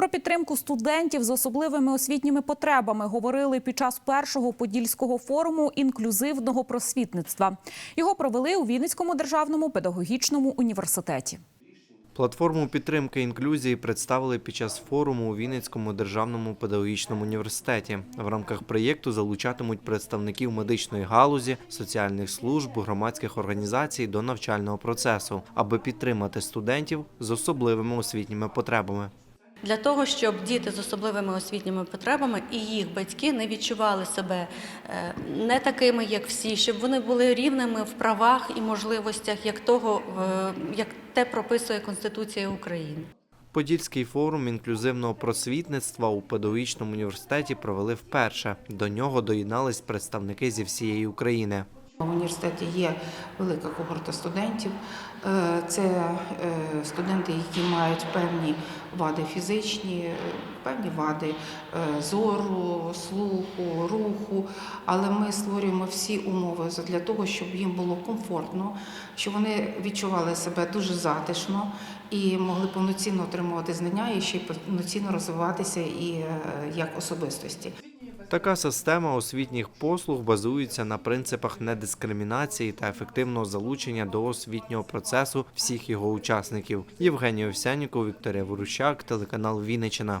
Про підтримку студентів з особливими освітніми потребами говорили під час першого подільського форуму інклюзивного просвітництва. Його провели у Вінницькому державному педагогічному університеті. Платформу підтримки інклюзії представили під час форуму у Вінницькому державному педагогічному університеті. В рамках проєкту залучатимуть представників медичної галузі, соціальних служб, громадських організацій до навчального процесу, аби підтримати студентів з особливими освітніми потребами. Для того, щоб діти з особливими освітніми потребами і їх батьки не відчували себе е, не такими, як всі, щоб вони були рівними в правах і можливостях, як того, як те прописує Конституція України. Подільський форум інклюзивного просвітництва у педагогічному університеті провели вперше. До нього доєднались представники зі всієї України. В університеті є велика когорта студентів. Е, Це е, студенти, які мають певні вади фізичні, е, певні вади зору, слуху, руху. Але ми створюємо всі умови для того, щоб їм було комфортно, щоб вони відчували себе дуже затишно і могли повноцінно отримувати знання і ще й повноцінно розвиватися і як особистості. Така система освітніх послуг базується на принципах недискримінації та ефективного залучення до освітнього процесу всіх його учасників. Євгеній Овсяніков, Вікторія Ворущак, телеканал Вінниччина.